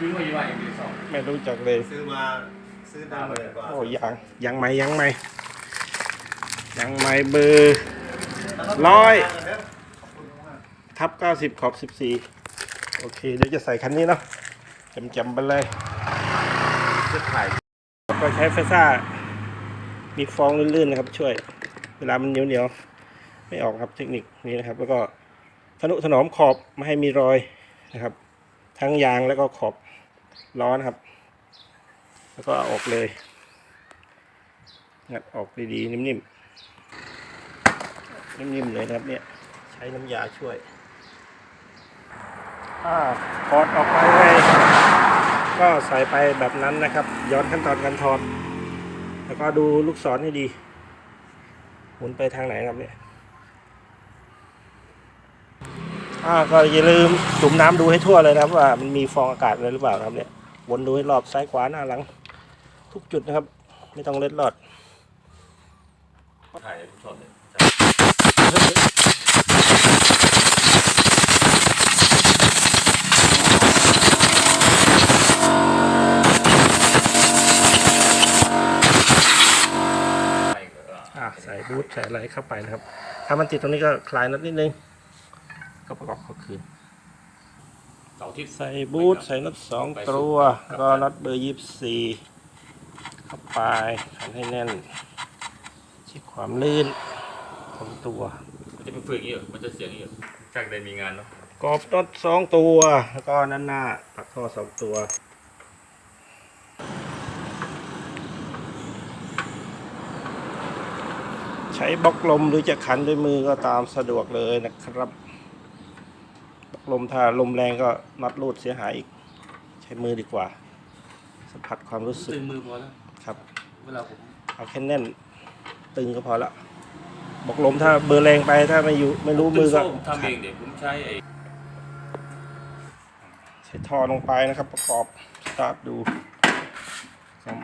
ทิ้งไว้อยู่ว่าเอ็มพีสองไม่รู้จักเลย ซื้อมาซื้อได้เลยกว่าโอ้ยังยังไม่ยังไม่ยังไม่เบอร์ร้อยทับ90ขอบ14โอเคเดี๋ยวจะใส่คันนี้เนาะจำๆไปเลยจะถ่ายก็ใช้ไฟซ่า มีฟองลื่นๆนะครับ ช่วย เวลามันเหนียวๆไม่ออกครับเทคนิคนี้นะครับ แล้วก็ทนุถนอมขอบไม่ให้มีรอยนะครับ ทั้งยางแล้วก็ขอบล้อนะครับ แล้วก็เอาออกเลย งัดออกดีๆนิ่มๆ นิ่มๆเลยนะครับเนี่ย ใช้น้ำยาช่วยอ่าถอดออกไปเลยก็ใส่ไปแบบนั้นนะครับ ย้อนขั้นตอนการถอด แล้วก็ดูลูกศรให้ดี หมุนไปทางไหนครับเนี่ย อ่าก็อย่าลืมจุ่มน้ำดูให้ทั่วเลยนะครับว่ามันมีฟองอากาศอะไรหรือเปล่าครับเนี่ยวนดูให้รอบซ้ายขวาหน้าหลัง ทุกจุดนะครับ ไม่ต้องเล็ดลอดถ่ายทุกช็อตเลยใส่บูทใส่อะไรเข้าไปนะครับ ถ้ามันติดตรงนี้ก็คลายน็อตนิดนึง ก็ประกอบเข้าคืนเสาทิศใส่บูทใส่น็อตสองตัวแล้วก็น็อตเบอร์ยี่สิบสี่เข้าไปขันให้แน่นเช็คความลื่นของตัว มันจะเป็นฟืนอย่างนี้เหรอมันจะเสียงอย่างนี้เหรอจากใดมีงานเนาะกรอบน็อตสองตัว แล้วก็นั่นหน้าปักท่อสองตัวใช้บล็อกลมหรือจะขันด้วยมือก็ตามสะดวกเลยนะครับบ ล็อกลมถ้าลมแรงก็น็อตรูดเสียหายอีก ใช้มือดีกว่า สัมผัสความรู้สึกตึงมือพอแล้วครับ เวลาผมเอาแค่แน่น ตึงก็พอละบล็อกลมถ้าเบอร์แรงไปถ้าไม่อยู่ไม่รู้มือก็ตึงโซ่ผมทำเองเดี๋ยวผมใช้ไอ้ใส่ท่อลงไปนะครับ ประกอบสตาร์ทดูซ่อม